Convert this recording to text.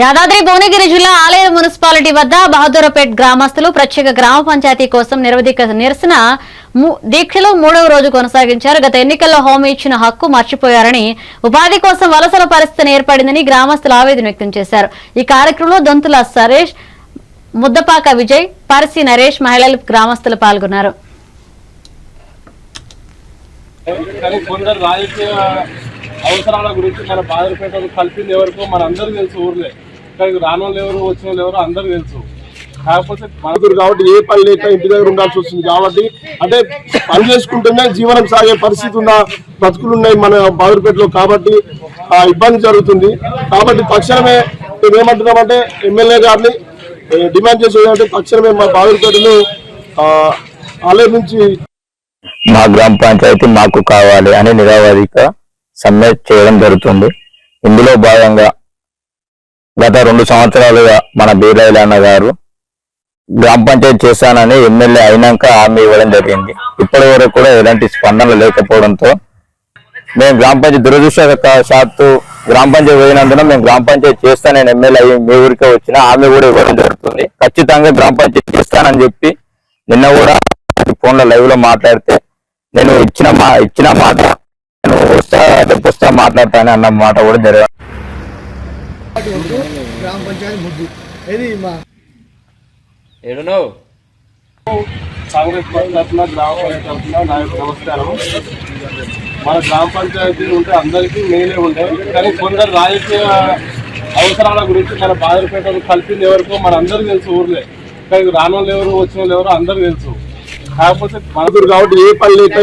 యాదాద్రి భువనగిరి జిల్లా ఆలయ మున్సిపాలిటీ వద్ద బహదూరపేట్ గ్రామస్తులు ప్రత్యేక గ్రామ పంచాయతీ కోసం నిరవధిక నిరసన దీక్షలో మూడవ రోజు కొనసాగించారు. గత ఎన్నికల్లో హామీ ఇచ్చిన హక్కు మర్చిపోయారని ఉపాధి కోసం వలసల పరిస్థితి ఏర్పడిందని గ్రామస్తులు ఆవేదన వ్యక్తం చేశారు. ఈ కార్యక్రమంలో దొంతుల సరేష్ ముద్దపాక విజయ్ పరసి నరేష్ మహిళలు గ్రామస్తులు పాల్గొన్నారు. అవసరాల గురించి మన బాధలపేటలు కలిపింది ఎవరికో మనందరూ తెలుసు ఊర్లే. కానీ రాని వాళ్ళు ఎవరు వచ్చిన వాళ్ళు ఎవరు అందరూ తెలుసు. కాకపోతే కాబట్టి ఏ పని లేక ఇంటి దగ్గర ఉండాల్సి వస్తుంది కాబట్టి అంటే పని చేసుకుంటేనే జీవనం సాగే పరిస్థితి ఉన్న బతుకులు ఉన్నాయి మన బాదురుపేటలో కాబట్టి ఆ ఇబ్బంది జరుగుతుంది. కాబట్టి తక్షణమే మేము ఏమంటున్నామంటే ఎమ్మెల్యే గారిని డిమాండ్ చేసేది అంటే తక్షణమే మా బాదురుపేటను ఆలయం నుంచి మా గ్రామ పంచాయతీ మాకు కావాలి అని నిరావధిక సమ్మె చేయడం జరుగుతుంది. ఇందులో భాగంగా గత రెండు సంవత్సరాలుగా మన బీరాయిల అన్న గారు గ్రామ పంచాయతీ చేస్తానని ఎమ్మెల్యే అయినాక హామీ ఇవ్వడం జరిగింది. ఇప్పటి వరకు కూడా ఎలాంటి స్పందన లేకపోవడంతో మేము గ్రామ పంచాయతీ దురదృష్టవశాత్తు గ్రామ పంచాయతీ పోయినందున మేము గ్రామ పంచాయతీ చేస్తానని ఎమ్మెల్యే అయ్యి మీ ఊరికే వచ్చిన హామీ కూడా ఇవ్వడం జరుగుతుంది. ఖచ్చితంగా గ్రామ పంచాయతీ చేస్తానని చెప్పి నిన్న కూడా ఫోన్ లైవ్లో లైవ్లో మాట్లాడితే నేను ఇచ్చిన మా ఇచ్చిన మాట నేను వస్తా రేపు వస్తా మాట్లాడతానని అన్న మాట కూడా గ్రామ పంచాయతీ ముద్దు. ఇది మా ఏడునో కాంగ్రెస్ పార్టీ తరఫున గ్రామ పంచాయతీ తరఫున నా యొక్క నమస్కారం. మన గ్రామ పంచాయతీ ఉంటే అందరికీ మేలే ఉండే. కానీ కొందరు రాజకీయ అవసరాల గురించి మన బాధలపేటలు కలిపింది ఎవరికో మన అందరూ తెలుసు ఊర్లే. కానీ రాని వాళ్ళు ఎవరు వచ్చిన వాళ్ళు ఎవరు అందరూ తెలుసు. కాకపోతే మన మనకురు కాబట్టి ఏ పని లేక